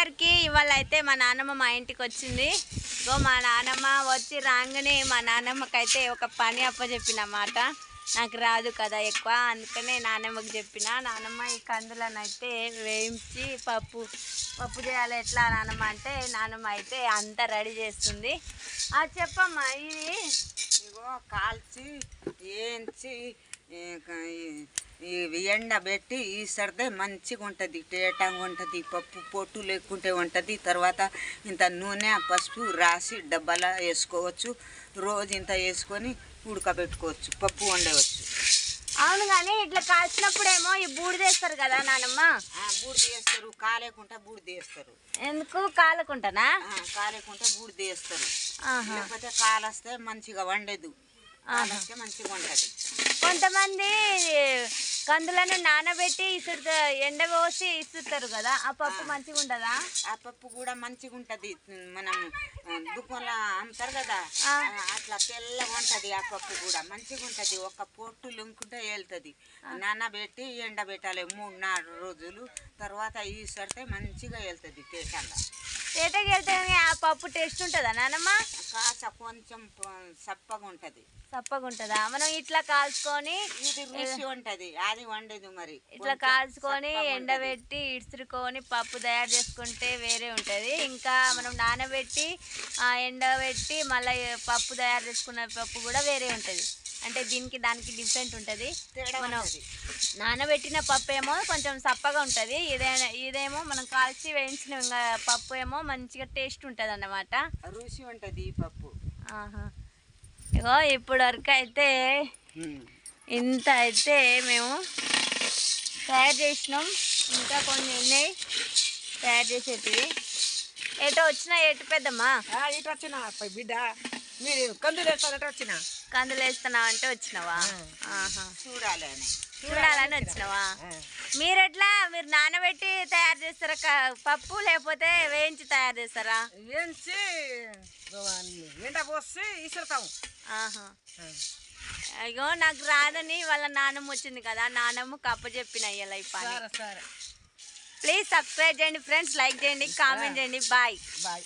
అందరికీ ఇవాళ అయితే మా నాన్నమ్మ మా ఇంటికి వచ్చింది గో మా నాన్నమ్మ వచ్చి రాగానే మా నాన్నమ్మకైతే ఒక పని అప్పచెప్పినమాట నాకు రాదు కదా ఎక్కువ అందుకనే నాన్నమ్మకి చెప్పిన. నాన్నమ్మ ఈ కందులనైతే వేయించి పప్పు పప్పు చేయాలి ఎట్లా నాన్నమ్మ అంటే నాన్నమ్మ అయితే అంతా రెడీ చేస్తుంది. ఆ చెప్పమ్మా ఇది ఇగో కాల్చి ఏంచి ఇవి ఎండబెట్టి ఈసరిదే మంచిగా ఉంటుంది టేటంగా ఉంటుంది పప్పు పొట్టు లేకుంటే ఉంటుంది. తర్వాత ఇంత నూనె పసుపు రాసి డబ్బాలో వేసుకోవచ్చు. రోజు ఇంత వేసుకొని ఉడకబెట్టుకోవచ్చు పప్పు వండవచ్చు. అవును కానీ ఇట్లా కాల్చినప్పుడేమో ఈ బూడిదేస్తారు కదా నాన్నమ్మ ఆ, బూడిద వేస్తారు కాలేకుంటే బూడిద వేస్తారు ఎందుకు? కాలకుంటానా? ఆ, కాలేకుంటే బూడిద వేస్తారు. లేకపోతే కాలస్తే మంచిగా వండదు. కొంతమంది కందులను నానబెట్టి ఇసురు ఎండ పోసి ఇసురుతారు కదా ఆ పప్పు మంచిగా ఉండదా? ఆ పప్పు కూడా మంచిగా ఉంటుంది. మనం దుకాణంలో అమ్ముతారు కదా అట్లా తెల్లగా ఉంటుంది ఆ పప్పు కూడా. మంచిగా ఉంటుంది. ఒక పొట్టు లుంకుంటే వెళ్తుంది నానబెట్టి ఎండబెట్టాలి మూడు నాలుగు రోజులు. తర్వాత ఈసరితే మంచిగా వెళ్తుంది టేటంగా తేటకి వెళ్తే ఆ పప్పు టేస్ట్ ఉంటుందా నానమ్మ? కాస్త కొంచెం చప్పగా ఉంటుంది. చప్పగా ఉంటుందా? మనం ఇట్లా కాల్చుకొని ఇది రుచి ఉంటుంది అది వండదు మరి. ఇట్లా కాల్చుకొని. ఎండబెట్టి ఇసురుకొని పప్పు తయారు చేసుకుంటే వేరే ఉంటుంది. ఇంకా మనం నానబెట్టి ఎండబెట్టి మళ్ళీ పప్పు తయారు చేసుకున్న పప్పు కూడా వేరే ఉంటుంది. అంటే దీనికి దానికి డిఫరెంట్ ఉంటుంది. మనం. నానబెట్టిన పప్పు ఏమో కొంచెం సప్పగా ఉంటుంది. ఇదే ఇదేమో మనం కాల్చి వేయించిన ఇంకా పప్పు ఏమో మంచిగా టేస్ట్ ఉంటుంది అన్నమాట రుచి ఉంటుంది ఈ పప్పు. ఆహా. ఇగో ఇప్పుడు వరకు అయితే ఇంత అయితే మేము తయారు చేసినాం. ఇంకా కొన్ని ఉన్నాయి తయారు చేసేటివి. ఏటో వచ్చినా ఏటు పెద్దమ్మా? ఇటు వచ్చిన బిడ్డ. మీరు కందులు వేస్తారట వచ్చిన? కందులు వేస్తున్నావు అంటే వచ్చినావా? చూడాలని. వచ్చినావా? మీరు ఎట్లా మీరు నానబెట్టి తయారు చేస్తారా? పప్పు లేకపోతే వేయించి తయారు చేస్తారా? వేయించి ఎండ పోసి అయ్యో నాకు రాదని వాళ్ళ నాన్నమ్మ వచ్చింది కదా నాన్నమ్మ కప్ప చెప్పిన ఇలా ఈ పని. సరే సరే. ప్లీజ్ సబ్స్క్రైబ్ చేయండి ఫ్రెండ్స్ లైక్ చేయండి కామెంట్ చేయండి. Bye bye